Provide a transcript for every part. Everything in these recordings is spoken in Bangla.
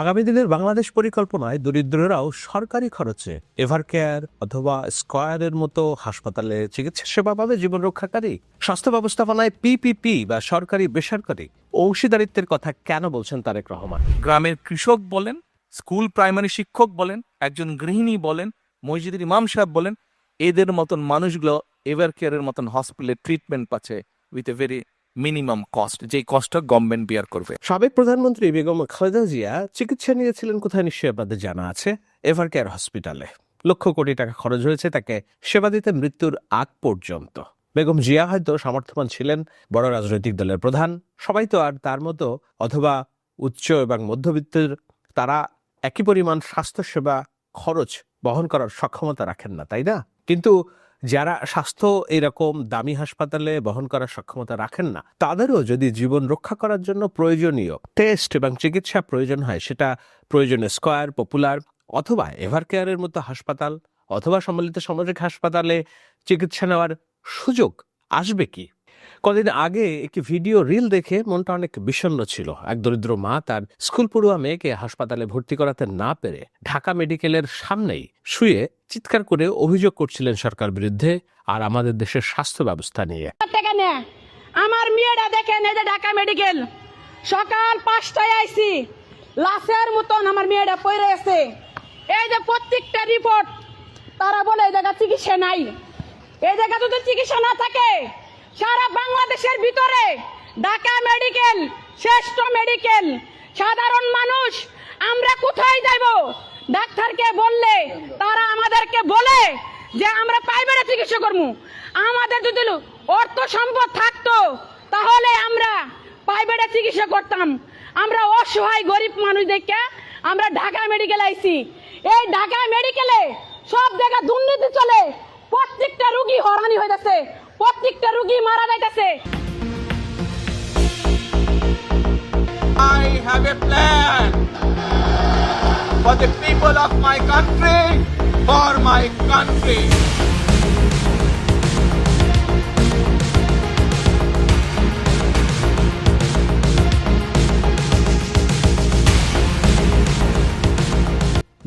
আগামী দিনের বাংলাদেশ পরিকল্পনায় দরিদ্ররাও সরকারি খরচে এভার কেয়ার অথবা স্কয়ারের মতো হাসপাতালে চিকিৎসা সেবা পাবে জীবন রক্ষাকারী। স্বাস্থ্য ব্যবস্থাপনায় পিপিপি বা সরকারি বেসরকারি অংশীদারিত্বের কথা কেন বলছেন তারেক রহমান? গ্রামের কৃষক বলেন, স্কুল প্রাইমারি শিক্ষক বলেন, একজন গৃহিণী বলেন, মসজিদের ইমাম সাহেব বলেন, এদের মতন মানুষগুলো এভার কেয়ারের মতন হসপিটালে ট্রিটমেন্ট পাচ্ছে with a very minimum cost, যেই কস্টটা গভর্নমেন্ট বিয়ার করবে। সাবেক প্রধানমন্ত্রী বেগম খালেদা জিয়া চিকিৎসা নিয়েছিলেন কোথায় নিশ্চয়ই আপনাদের জানা আছে? এভার কেয়ার হসপিটালে লক্ষ কোটি টাকা খরচ হয়েছে তাকে সেবা দিতে মৃত্যুর আগ পর্যন্ত। বেগম জিয়া হয়তো সামর্থ্যবান ছিলেন, বড় রাজনৈতিক দলের প্রধান। সবাই তো আর তার মতো, অথবা উচ্চ এবং মধ্যবিত্তের, তারা একই পরিমাণ স্বাস্থ্যসেবা খরচ বহন করার সক্ষমতা রাখেন না, তাই না? কিন্তু যারা স্বাস্থ্য এরকম দামি হাসপাতালে বহন করার সক্ষমতা রাখেন না, তাদেরও যদি জীবন রক্ষা করার জন্য প্রয়োজনীয় টেস্ট এবং চিকিৎসা প্রয়োজন হয়, সেটা প্রয়োজনে স্কোয়ার, পপুলার অথবা এভার কেয়ারের মতো হাসপাতাল অথবা সম্মিলিত সামাজিক হাসপাতালে চিকিৎসা নেওয়ার সুযোগ আসবে কি? কদিন আগে একটি ভিডিও রিল দেখে মনটা অনেক বিষণ্ণ ছিল। এক দরিদ্র মা তার স্কুল পড়ুয়া মেয়েকে হাসপাতালে ভর্তি করাতে না পেরে ঢাকা মেডিকেলের সামনেই শুয়ে চিৎকার করে অভিযোগ করছিলেন সরকার বিরুদ্ধে আর আমাদের দেশের স্বাস্থ্য ব্যবস্থা নিয়ে। আমার মেয়েটা দেখেন এই যে ঢাকা মেডিকেল। সকাল পাঁচটায় আইছি। লাশের মতন আমার মেয়েটা পড়ে আছে। এই যে প্রত্যেকটা রিপোর্ট তারা বলে এই জায়গা চিকিৎসা নাই। এই জায়গা যদি চিকিৎসা না থাকে সারা বাংলাদেশের ভিতরে ঢাকা মেডিকেল, শ্রেষ্ঠ মেডিকেল। সাধারণ মানুষ, আমরা কোথায় যাব? ডাক্তারকে বললে, তারা আমাদেরকে বলে যে আমরা প্রাইভেটে চিকিৎসা করব। আমাদের যদি অর্থ সম্পদ থাকতো, তাহলে আমরা প্রাইভেটে চিকিৎসা করতাম। আমরা অসহায় গরিব মানুষ দেখে আমরা ঢাকা মেডিকেল আইছি। এই ঢাকা মেডিকেলে সব জায়গায় দুর্নীতি চলে। প্রত্যেকটা রুগী হরানি হয়ে যাচ্ছে। প্রত্যেকটা রুগী মারা যাইতেছে for the people of my country, for my country.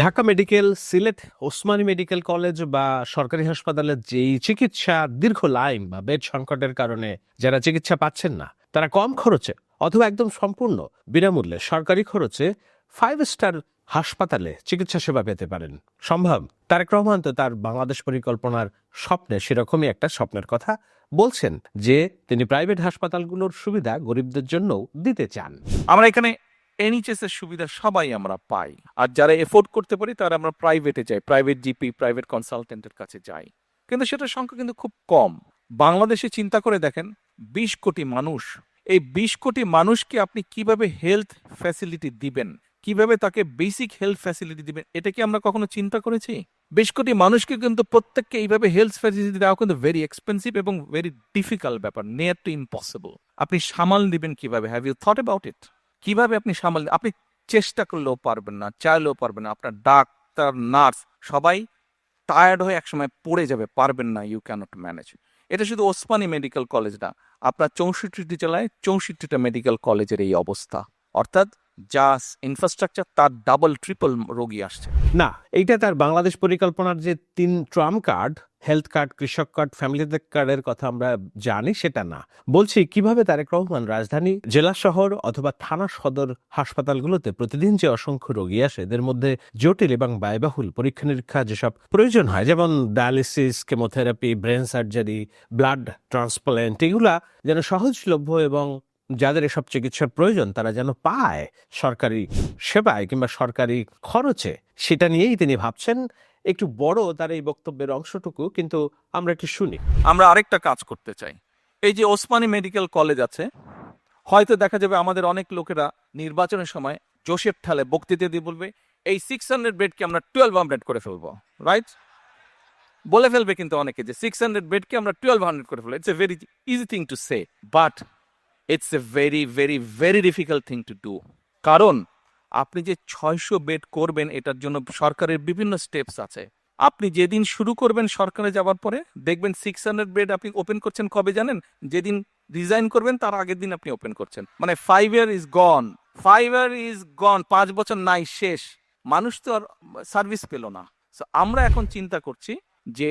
Dhaka medical, Sylhet, Osmani medical college বা সরকারি হাসপাতালের যেই চিকিৎসা দীর্ঘ লাইন বা বেড সংকটের কারণে যারা চিকিৎসা পাচ্ছেন না, তারা কম খরচে অথবা একদম সম্পূর্ণ বিনামূল্যে সরকারি খরচে ফাইভ স্টার হাসপাতালে চিকিৎসা সেবা পেতে পারেন। সম্ভব। তারেক রহমান তো তার বাংলাদেশ পরিকল্পনার স্বপ্নে সেরকমই একটা স্বপ্নের কথা বলছেন যে তিনি প্রাইভেট হাসপাতালগুলোর সুবিধা গরিবদের জন্য দিতে চান। আমরা এখানে এনএইচএস এর সুবিধা সবাই আমরা পাই। আর যারা এফোর্ড করতে পারি, তারা আমরা প্রাইভেটে যাই প্রাইভেট জিপি প্রাইভেট কনসালটেন্টের কাছে যাই। কিন্তু সেটার সংখ্যা কিন্তু খুব কম। বাংলাদেশে চিন্তা করে দেখেন, বিশ কোটি মানুষ। এই বিশ কোটি মানুষকে আপনি কীভাবে হেলথ ফ্যাসিলিটি দিবেন? কীভাবে তাকে বেসিক হেলথ ফ্যাসিলিটি দিবেন? এটা কি আমরা কখনো চিন্তা করেছি? বেশ কোটি মানুষকে কিন্তু প্রত্যেককে এইভাবে হেলথ ফ্যাসিলিটি দেওয়া কিন্তু ভেরি এক্সপেন্সিভ এবং ভেরি ডিফিকাল্ট ব্যাপার নিয়ার টু ইম্পসিবল আপনি সামাল দিবেন কীভাবে? Have you thought about it কীভাবে আপনি সামাল আপনি চেষ্টা করলেও পারবেন না, চাইলেও পারবেন না, আপনার ডাক্তার, নার্স সবাই টায়ার্ড হয়ে একসময় পড়ে যাবে, পারবেন না ইউ ক্যানট ম্যানেজ এটা শুধু ওসমানী মেডিকেল কলেজ না, আপনার চৌষট্টিটি জেলায় চৌষট্টিটা মেডিকেল কলেজের এই অবস্থা। অর্থাৎ যা ইনফ্রাস্ট্রাকচার তার ডাবল ট্রিপল রোগী আসছে। না, এইটা তার বাংলাদেশ পরিকল্পনার যে তিন ট্রাম কার্ড হেলথ কার্ড কৃষক কার্ড ফ্যামিলি কার্ডের কথা আমরা জানি, সেটা না। বলছি, কীভাবে তারেক রহমান রাজধানী, জেলা শহর অথবা থানা সদর হাসপাতালগুলোতে প্রতিদিন যে অসংখ্য রোগী আসে, এদের মধ্যে জটিল এবং ব্যয়বহুল পরীক্ষা নিরীক্ষা যেসব প্রয়োজন হয়, যেমন dialysis chemotherapy brain surgery blood transplant এগুলা যেন সহজলভ্য এবং যাদের এসব চিকিৎসার প্রয়োজন, তারা যেন পায় সরকারি সেবায় কিংবা সরকারি খরচে। সেটা নিয়েই তিনি ভাবছেন। একটু বড় তার এই বক্তব্যের অংশটুকু কিন্তু আমরা একটু শুনি। আমরা আরেকটা কাজ করতে চাই। এই যে ওসমানী মেডিকেল কলেজ আছে, হয়তো দেখা যাবে আমাদের অনেক লোকেরা নির্বাচনের সময় জোসেফ ঠালে বক্তৃতা দিয়ে বলবে, এই সিক্স হান্ড্রেড বেডকে আমরা টুয়েলভ হান্ড্রেড করে ফেলব। রাইট বলে ফেলবে কিন্তু অনেকে যে সিক্স হান্ড্রেড বেডকে আমরা টুয়েলভ হান্ড্রেড করে ফেলব। It's a very easy thing to say but it's a very very very difficult thing to do কারণ আপনি যে ছয়শো বেড করবেন, এটার জন্য সরকারের বিভিন্ন স্টেপস আছে। আপনি যেদিন শুরু করবেন সরকারে যাওয়ার পরে, দেখবেন সিক্স হান্ড্রেড বেড আপনি ওপেন করছেন কবে জানেন? যেদিন রিজাইন করবেন, তার আগের দিন আপনি ওপেন করছেন। মানে five year is gone five year is gone পাঁচ বছর নাই, শেষ। মানুষ তো আর সার্ভিস পেল না। আমরা এখন চিন্তা করছি যে,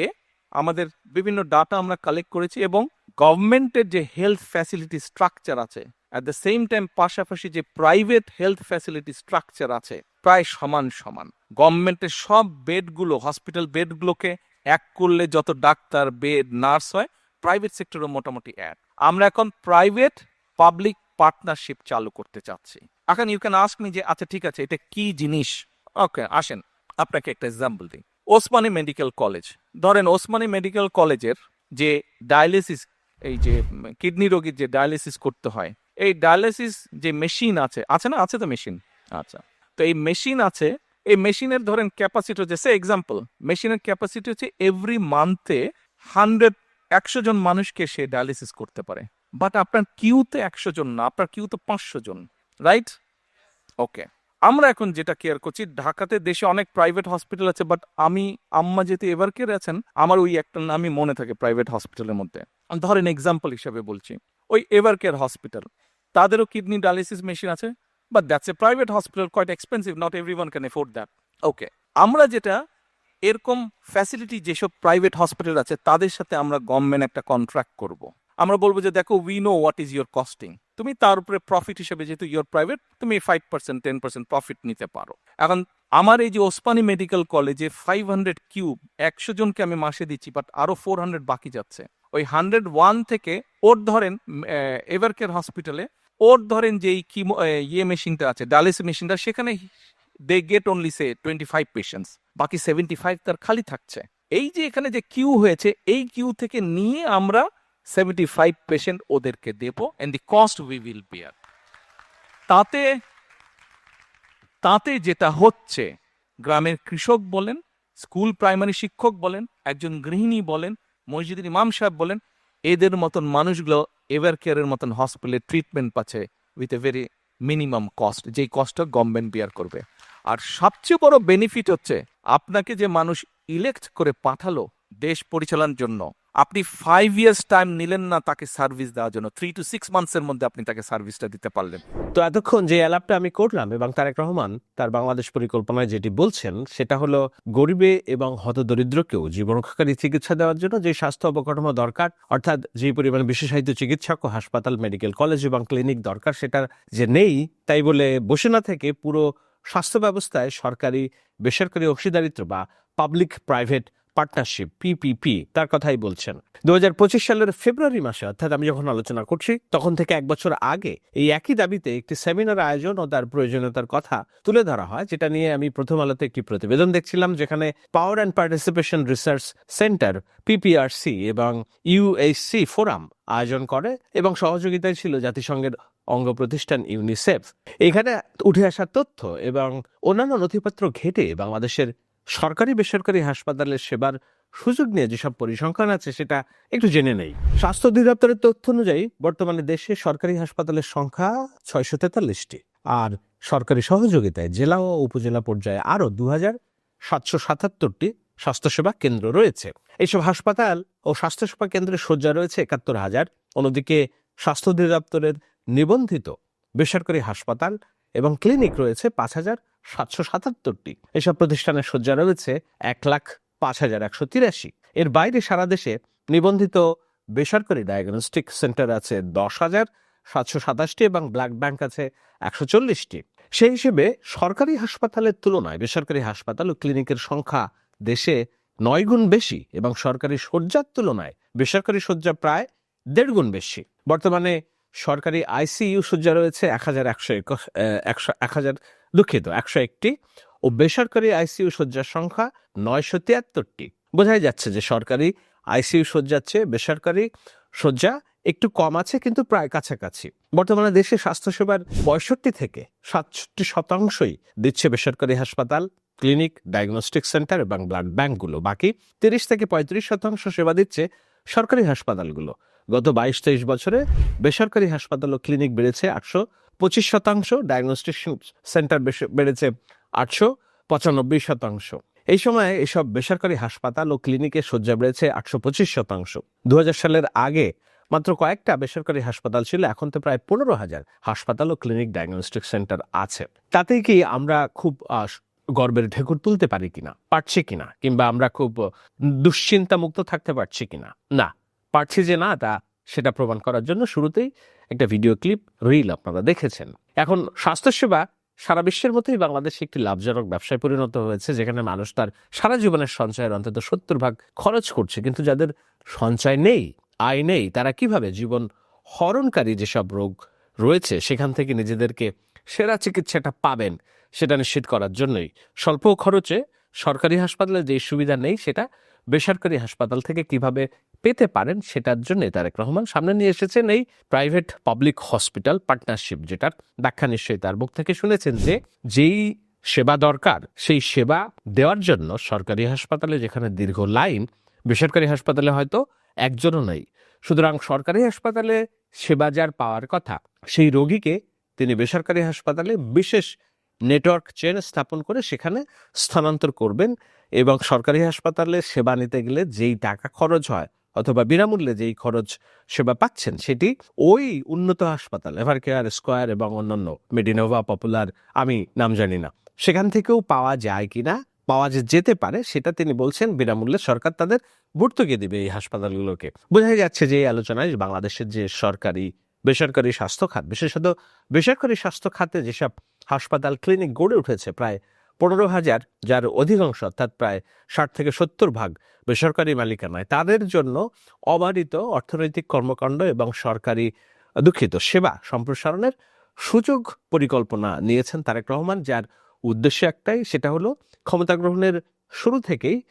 আমাদের বিভিন্ন ডাটা আমরা কালেক্ট করেছি এবং গভর্নমেন্টের যে হেলথ ফ্যাসিলিটি স্ট্রাকচার আছে অ্যাট দ্য সেম টাইম পাশাপাশি যে প্রাইভেট হেলথ ফ্যাসিলিটি স্ট্রাকচার আছে, প্রায় সমান সমান। গভর্নমেন্টের সব বেডগুলো হসপিটাল বেডগুলোকে এক করলে যত ডাক্তার বেড নার্স হয় প্রাইভেট সেক্টরও মোটামুটি এক আমরা এখন প্রাইভেট পাবলিক পার্টনারশিপ চালু করতে চাচ্ছি। এখন ইউ ক্যান আস্ক মি যে আচ্ছা ঠিক আছে, এটা কি জিনিস? ওকে আসেন, আপনাকে একটা এক্সাম্পল দিই। Osmani medical college. ধরেন, ওসমানী মেডিকেল কলেজের যে ডায়ালিসিস এই যে কিডনি রোগীর যে ডায়ালিসিস করতে হয়, এই ডায়ালিসিস যে মেশিন আছে আছে না? আছে তো মেশিন আচ্ছা। তো এই মেশিন আছে, এই মেশিনের ধরেন ক্যাপাসিটি হচ্ছে সে এক্সাম্পল মেশিনের ক্যাপাসিটি হচ্ছে এভরি মান্থে হান্ড্রেড একশো জন মানুষকে সে ডায়ালিসিস করতে পারে। বাট আপনার কিউতে একশো জন না, আপনার কিউতে পাঁচশো জন রাইট ওকে আমরা এখন যেটা কেয়ার করছি, ঢাকাতে দেশে অনেক প্রাইভেট হসপিটাল আছে বাট আমি, আম্মা যেহেতু এবার কেয়ার আছেন, আমার ওই একটা নামই মনে থাকে প্রাইভেট হসপিটালের মধ্যে। ধরেন এক্সাম্পল হিসাবে বলছি। ওই এভার কেয়ার হসপিটাল তাদেরও কিডনি ডায়ালিসিস মেশিন আছে but that's a private hospital quite expensive not every one can afford that okay আমরা যেটা, এরকম ফ্যাসিলিটি যেসব প্রাইভেট হসপিটাল আছে, তাদের সাথে আমরা গভর্নমেন্ট একটা কন্ট্রাক্ট করব। আমরা বলব যে, দেখো we know what is your costing তুমি তার উপরে প্রফিট হিসেবে, যেহেতু ইয়োর প্রাইভেট তুমি five percent ten percent profit নিতে পারো। এখন আমার এই যে ওসমানী মেডিকেল কলেজে ফাইভ হান্ড্রেড কিউব একশো জনকে আমি মাসে দিচ্ছি বাট আরও ফোর হান্ড্রেড বাকি যাচ্ছে। ওই হান্ড্রেড ওয়ান থেকে ওর ধরেন এভারকেয়ার হসপিটালে ওর ধরেন যে কিমো ইয়ে মেশিনটা আছে ডায়ালিসিস মেশিনটা সেখানে they get only say twenty five patients বাকি সেভেন্টি ফাইভ তার খালি থাকছে। এই যে এখানে যে কিউ হয়েছে, এই কিউ থেকে নিয়ে আমরা সেভেন্টি ফাইভ পেশেন্ট ওদেরকে দেবো and the cost we will bear তাতে তাতে যেটা হচ্ছে, গ্রামের কৃষক বলেন, স্কুল প্রাইমারি শিক্ষক বলেন, একজন গৃহিণী বলেন মসজিদের ইমাম সাহেব বলেন, এদের মতন মানুষগুলো এভার কেয়ারের মতন হসপিটালে ট্রিটমেন্ট পাচ্ছে with a very minimum cost যেই কস্টটা গভর্নমেন্ট বিয়ার করবে। আর সবচেয়ে বড় বেনিফিট হচ্ছে, আপনাকে যে মানুষ ইলেক্ট করে পাঠালো দেশ পরিচালনার জন্য আপনি ফাইভ ইয়ার্স টাইম নিলেন না তাকে সার্ভিস দেওয়ার জন্য। থ্রি টু সিক্স মান্থসের মধ্যে আপনি তাকে সার্ভিসটা দিতে পারলেন। তো এতক্ষণ যে অ্যালাপটা আমি করলাম এবং তারেক রহমান তার বাংলাদেশ পরিকল্পনায় যেটি বলছেন, সেটা হলো গরিবে এবং হতদরিদ্রকেও জীবনরক্ষাকারী চিকিৎসা দেওয়ার জন্য যে স্বাস্থ্য অবকাঠামো দরকার, অর্থাৎ যে পরিমাণে বিশেষায়িত চিকিৎসক ও হাসপাতাল মেডিকেল কলেজ এবং ক্লিনিক দরকার সেটা যে নেই, তাই বলে বসে না থেকে পুরো স্বাস্থ্য ব্যবস্থায় সরকারি, বেসরকারি অংশীদারিত্ব বা পাবলিক প্রাইভেট পার্টনারশিপ পিপিপি তার কথাই বলছেন। দু হাজার পঁচিশ সালের ফেব্রুয়ারি মাসে, অর্থাৎ আমি যখন আলোচনা করছি, তখন থেকে এক বছর আগে এই একই দাবিতে একটি সেমিনার আয়োজন ও তার প্রয়োজনীয়তার কথা তুলে ধরা হয়, যেটা নিয়ে আমি প্রথম আলোতে একটি প্রতিবেদন দেখছিলাম, যেখানে power and participation research centre PPRC এবং ইউএসসি ফোরাম আয়োজন করে এবং সহযোগিতায় ছিল জাতিসংঘের অঙ্গ প্রতিষ্ঠান ইউনিসেফ এখানে উঠে আসা তথ্য এবং অন্যান্য নথিপত্র ঘেটে বাংলাদেশের সরকারি বেসরকারি হাসপাতালের সেবার সুযোগ নিয়ে যেসব পরিসংখ্যান আছে সেটা একটু জেনে নেই। স্বাস্থ্য অধিদপ্তরের তথ্য অনুযায়ী বর্তমানে দেশে সরকারি হাসপাতালের সংখ্যা ছয়শো তেতাল্লিশটি আর সরকারি সহযোগিতায় জেলা ও উপজেলা পর্যায়ে আরও দু হাজার সাতশো সাতাত্তরটি স্বাস্থ্যসেবা কেন্দ্র রয়েছে। এইসব হাসপাতাল ও স্বাস্থ্যসেবা কেন্দ্রের শয্যা রয়েছে একাত্তর হাজার। অন্যদিকে স্বাস্থ্য অধিদপ্তরের নিবন্ধিত বেসরকারি হাসপাতাল এবং ক্লিনিক রয়েছে পাঁচ হাজার। সাতশো সাতাত্তরটি। এসব প্রতিষ্ঠানের শয্যা রয়েছে এক লাখ পাঁচ হাজার একশো তিরাশি। এর বাইরে সারা দেশে নিবন্ধিত বেসরকারি ডায়াগনস্টিক সেন্টার আছে দশ হাজার সাতশো সাতাশটি এবং ব্লাড ব্যাংক আছে একশো চল্লিশটি। সেই হিসেবে সরকারি হাসপাতালের তুলনায় বেসরকারি হাসপাতাল ও ক্লিনিকের সংখ্যা দেশে নয় গুণ বেশি এবং সরকারি শয্যার তুলনায় বেসরকারি শয্যা প্রায় দেড় গুণ বেশি। বর্তমানে সরকারি আইসিইউ শয্যা রয়েছে এক হাজার একশো একশো, এক হাজার, দুঃখিত, একশো একটি ও বেসরকারি আইসিইউ শয্যার সংখ্যা নয়শো তিয়াত্তরটি। বোঝাই যাচ্ছে যে সরকারি আইসিইউ শয্যার চেয়ে বেসরকারি শয্যা একটু কম আছে কিন্তু প্রায় কাছাকাছি। বর্তমানে দেশে স্বাস্থ্যসেবার পঁয়ষট্টি থেকে সাতষট্টি শতাংশই দিচ্ছে বেসরকারি হাসপাতাল, ক্লিনিক, ডায়াগনস্টিক সেন্টার এবং ব্লাড ব্যাংকগুলো বাকি তিরিশ থেকে পঁয়ত্রিশ শতাংশ সেবা দিচ্ছে সরকারি হাসপাতালগুলো। গত বাইশ তেইশ বছরে বেসরকারি হাসপাতাল ও ক্লিনিক বেড়েছে আটশো পঁচিশ শতাংশ, ডায়াগনস্টিক সেন্টার বেড়েছে আটশো পঁচানব্বই শতাংশ। এই সময়ে এসব বেসরকারি হাসপাতাল ও ক্লিনিকে শয্যা বেড়েছে আটশো পঁচিশ শতাংশ। দু সালের আগে মাত্র কয়েকটা বেসরকারি হাসপাতাল ছিল, এখন তো প্রায় পনেরো হাজার হাসপাতাল ও ক্লিনিক ডায়াগনস্টিক সেন্টার আছে। তাতেই কি আমরা খুব গর্বের ঢেকুর তুলতে পারি কিনা, পারছি কিনা, কিংবা আমরা খুব দুশ্চিন্তা মুক্ত থাকতে পারছি কিনা? না। পারছি যে না, তা সেটা প্রমাণ করার জন্য শুরুতেই একটা ভিডিও ক্লিপ, রিল আপনারা দেখেছেন। এখন স্বাস্থ্যসেবা সারা বিশ্বের মতোই বাংলাদেশে একটি লাভজনক ব্যবসায় পরিণত হয়েছে, যেখানে মানুষ তার সারা জীবনের সঞ্চয়ের অন্তত সত্তর ভাগ খরচ করছে। কিন্তু যাদের সঞ্চয় নেই, আয় নেই, তারা কীভাবে জীবন হরণকারী যেসব রোগ রয়েছে, সেখান থেকে নিজেদেরকে সেরা চিকিৎসাটা পাবেন, সেটা নিশ্চিত করার জন্যই। স্বল্প খরচে সরকারি হাসপাতালে যে সুবিধা নেই, সেটা বেসরকারি হাসপাতাল থেকে কীভাবে পেতে পারেন, সেটার জন্য তারেক রহমান সামনে নিয়ে এসেছেন এই প্রাইভেট পাবলিক হসপিটাল পার্টনারশিপ যেটার ব্যাখ্যা নিশ্চয়ই তার মুখ থেকে শুনেছেন যে যেই সেবা দরকার, সেই সেবা দেওয়ার জন্য সরকারি হাসপাতালে যেখানে দীর্ঘ লাইন, বেসরকারি হাসপাতালে হয়তো একজনও নেই। সুতরাং সরকারি হাসপাতালে সেবা যার পাওয়ার কথা, সেই রোগীকে তিনি বেসরকারি হাসপাতালে বিশেষ নেটওয়ার্ক চেন স্থাপন করে সেখানে স্থানান্তর করবেন এবং সরকারি হাসপাতালে সেবা নিতে গেলে যেই টাকা খরচ হয় অথবা বিনামূল্যে যেই খরচ সেবা পাচ্ছেন, সেটি ওই উন্নত হাসপাতাল এভার কেয়ার স্কোয়ার এবং অন্যান্য মেডিনোভা পপুলার আমি নাম জানি না, সেখান থেকেও পাওয়া যায় কিনা, পাওয়া যে যেতে পারে, সেটা তিনি বলছেন, বিনামূল্যে সরকার তাদের ভর্তুকি দিবে এই হাসপাতালগুলোকে। বোঝাই যাচ্ছে যে এই আলোচনায় বাংলাদেশের যে সরকারি, বেসরকারি স্বাস্থ্য খাত, বিশেষত বেসরকারি স্বাস্থ্য খাতে যেসব হাসপাতাল, ক্লিনিক গড়ে উঠেছে, প্রায় পনেরো হাজার, যার অধিকাংশ, অর্থাৎ প্রায় ষাট থেকে সত্তর ভাগ বেসরকারি মালিকানায়। তাদের জন্য অবারিত অর্থনৈতিক কর্মকাণ্ড এবং সরকারি দুঃখিত সেবা সম্প্রসারণের সুযোগ পরিকল্পনা নিয়েছেন তারেক রহমান, যার উদ্দেশ্য একটাই, সেটা হলো ক্ষমতা গ্রহণের শুরু থেকেই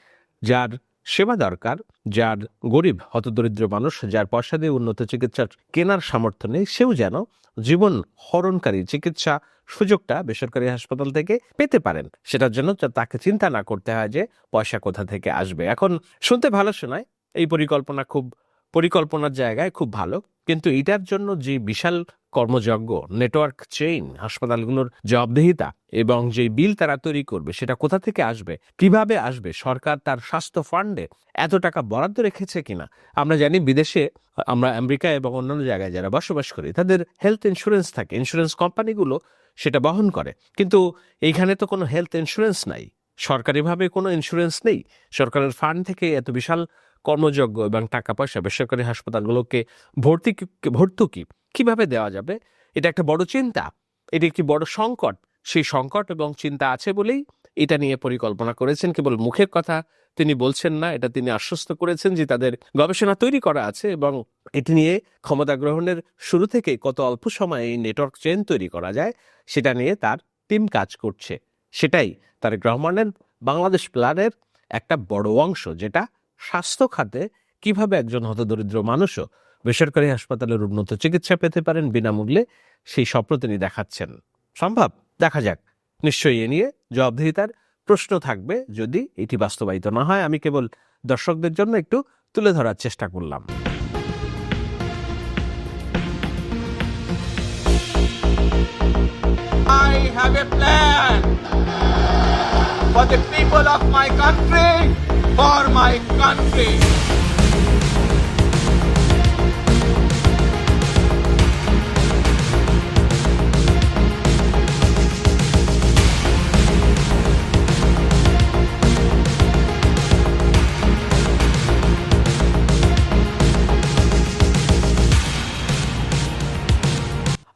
যার সেবা দরকার, যার গরিব হতদরিদ্র মানুষ, যার পয়সা দিয়ে উন্নত চিকিৎসার কেনার সামর্থ্য নেই, সেও যেন জীবন হরণকারী চিকিৎসা সুযোগটা বেসরকারি হাসপাতাল থেকে পেতে পারেন। সেটার জন্য তাকে চিন্তা না করতে হয় যে পয়সা কোথা থেকে আসবে। এখন শুনতে ভালো শোনায়। এই পরিকল্পনা খুব, পরিকল্পনার জায়গায় খুব ভালো। কিন্তু এটার জন্য যে বিশাল কর্মযজ্ঞ নেটওয়ার্ক চেইন হাসপাতালগুলোর জবাবদেহিতা এবং যে বিল তারা তৈরি করবে, সেটা কোথা থেকে আসবে, কীভাবে আসবে, সরকার তার স্বাস্থ্য ফান্ডে এত টাকা বরাদ্দ রেখেছে কিনা? আমরা জানি বিদেশে, আমরা আমেরিকা এবং অন্যান্য জায়গায় যারা বসবাস করি, তাদের হেলথ ইন্স্যুরেন্স থাকে ইন্স্যুরেন্স কোম্পানিগুলো সেটা বহন করে। কিন্তু এইখানে তো কোনো হেলথ ইন্স্যুরেন্স নাই। সরকারিভাবে কোনো ইন্স্যুরেন্স নেই। সরকারের ফান্ড থেকে এত বিশাল কর্মযজ্ঞ এবং টাকা পয়সা বেসরকারি হাসপাতালগুলোকে ভর্তি ভর্তুকি কীভাবে দেওয়া যাবে? এটা একটা বড় চিন্তা। এটি একটি বড় সংকট। সেই সংকট এবং চিন্তা আছে বলেই এটা নিয়ে পরিকল্পনা করেছেন কেবল মুখের কথা তিনি বলছেন না, এটা তিনি আশ্বস্ত করেছেন যে তাদের গবেষণা তৈরি করা আছে এবং এটি নিয়ে ক্ষমতা গ্রহণের শুরু থেকে কত অল্প সময়ে এই নেটওয়ার্ক চেন তৈরি করা যায়, সেটা নিয়ে তার টিম কাজ করছে। সেটাই তারেক রহমানের বাংলাদেশ প্ল্যানের একটা বড় অংশ, যেটা স্বাস্থ্য খাতে কীভাবে একজন হতদরিদ্র মানুষও বেসরকারি হাসপাতালের উন্নত চিকিৎসা পেতে পারেন বিনামূল্যে, সেই স্বপ্ন তিনি দেখাচ্ছেন। সম্ভব? দেখা যাক। নিশ্চয়ই এ নিয়ে জবাবদিহিতার প্রশ্ন থাকবে যদি এটি বাস্তবায়িত না হয়। আমি কেবল দর্শকদের জন্য একটু তুলে ধরার চেষ্টা করলাম। I have a plan. For the people of my country, for my country.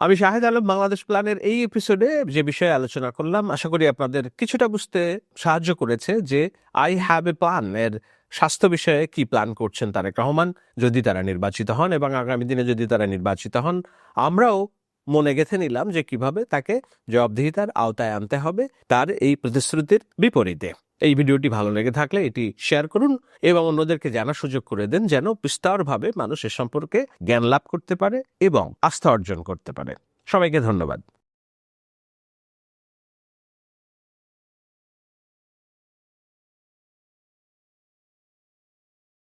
আমি শাহেদ আলম বাংলাদেশ প্ল্যানের এই এপিসোডে যে বিষয়ে আলোচনা করলাম, আশা করি আপনাদের কিছুটা বুঝতে সাহায্য করেছে যে আই হ্যাভ এ প্ল্যান এর স্বাস্থ্য বিষয়ে কি প্ল্যান করছেন তারেক রহমান, যদি তারা নির্বাচিত হন এবং আগামী দিনে যদি তারা নির্বাচিত হন, আমরাও মনে গেঁথে নিলাম যে কীভাবে তাকে জবাবদিহিতার আওতায় আনতে হবে তার এই প্রতিশ্রুতির বিপরীতে। এই ভিডিওটি ভালো লেগে থাকলে এটি শেয়ার করুন এবং অন্যদেরকে জানার সুযোগ করে দেন যেন বিস্তারভাবে মানুষের সম্পর্কে জ্ঞান লাভ করতে পারে এবং আস্থা অর্জন করতে পারে। সবাইকে ধন্যবাদ।